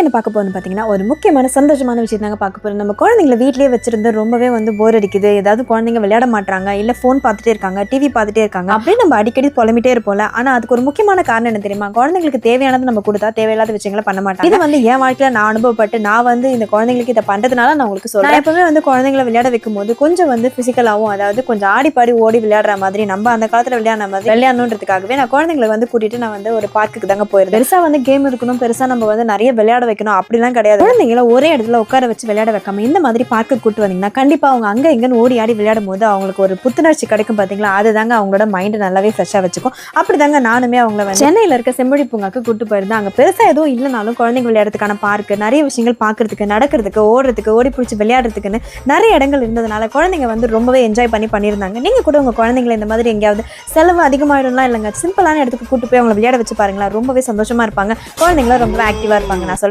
இன்னைக்கு என்ன பார்க்க போகணும்னு பார்த்தீங்கன்னா ஒரு முக்கியமான சந்தோஷமான விஷயம் தாங்க பார்க்க போகிறோம் நம்ம குழந்தைங்கள வீட்டிலே வச்சிருந்து ரொம்பவே வந்து போர் அடிக்குது. ஏதாவது குழந்தைங்க விளையாட மாட்டாங்க இல்லை ஃபோன் பார்த்துட்டே இருக்காங்க டிவி பார்த்துட்டே இருக்காங்க அப்படியே நம்ம அடிக்கடி புலம்பிட்டே இருப்போம்ல. ஆனால் அதுக்கு ஒரு முக்கியமான காரணம் என்ன தெரியுமா? குழந்தைங்களுக்கு தேவையானது நம்ம கொடுத்தா தேவையில்லாத விஷயங்களை பண்ண மாட்டாங்க. இது வந்து என் வாழ்க்கையில் நான் அனுபவப்பட்டு நான் வந்து இந்த குழந்தைங்களுக்கு இதை பண்ணுறதுனால நான் உங்களுக்கு சொல்கிறேன் எப்பவுமே வந்து குழந்தைங்களை விளையாட வைக்கும் போது கொஞ்சம் வந்து ஃபிசிக்கலாகவும் அதாவது கொஞ்சம் ஆடி பாடி ஓடி விளையாடுற மாதிரி நம்ம அந்த காலத்தில் விளையாடுற மாதிரி விளையாடணுன்றதுக்காகவே நான் குழந்தைங்களை வந்து கூட்டிட்டு நான் வந்து ஒரு பார்க்குக்கு தாங்க போயிருந்தேன். பெருசாக வந்து கேம் இருக்கணும் பெருசாக நம்ம வந்து நிறைய விளையாட வைக்கணும். அப்படிலாம் கிடையாது. குழந்தைங்கள ஒரே இடத்துல உட்கார வச்சு விளையாட வைக்காம இந்த மாதிரி பார்க்கு கூட்டு வந்தீங்கன்னா கண்டிப்பா அவங்க அங்க இங்கன்னு ஓடி ஆடி விளையாடும் போது அவங்களுக்கு ஒரு புத்துணர்ச்சி கிடைக்கும் பாத்தீங்களா? அதுதாங்க அவங்களோட மைண்ட் நல்லாவே ஃப்ரெஷ்ஷா வச்சுக்கும். அப்படிதாங்க நானுமே அவங்கள வந்து சென்னையில இருக்க செம்மொழி பூங்காக்கு கூட்டு போயிருந்தேன். அங்க பெருசா எதுவும் இல்லைனாலும் குழந்தைங்க விளையாடுறதுக்கான பார்க்கு நிறைய விஷயங்கள் பார்க்கறதுக்கு நடக்கிறதுக்கு ஓடுறதுக்கு ஓடி பிடிச்சி விளையாடுறதுக்குன்னு நிறைய இடங்கள் இருந்ததுனால குழந்தைங்க வந்து ரொம்பவே என்ஜாய் பண்ணி பண்ணியிருந்தாங்க. நீங்க கூட உங்க குழந்தைங்களை இந்த மாதிரி எங்கேயாவது செலவு அதிகமாயிடும்லாம் இல்லைங்க? சிம்பிளான இடத்துக்கு கூட்டு போய் அவங்களை விளையாட வச்சு பாருங்களேன். ரொம்பவே சந்தோஷமா இருப்பாங்க. குழந்தைங்களும் ரொம்ப ஆக்டிவா இருப்பாங்க. நான் சொல்றேன்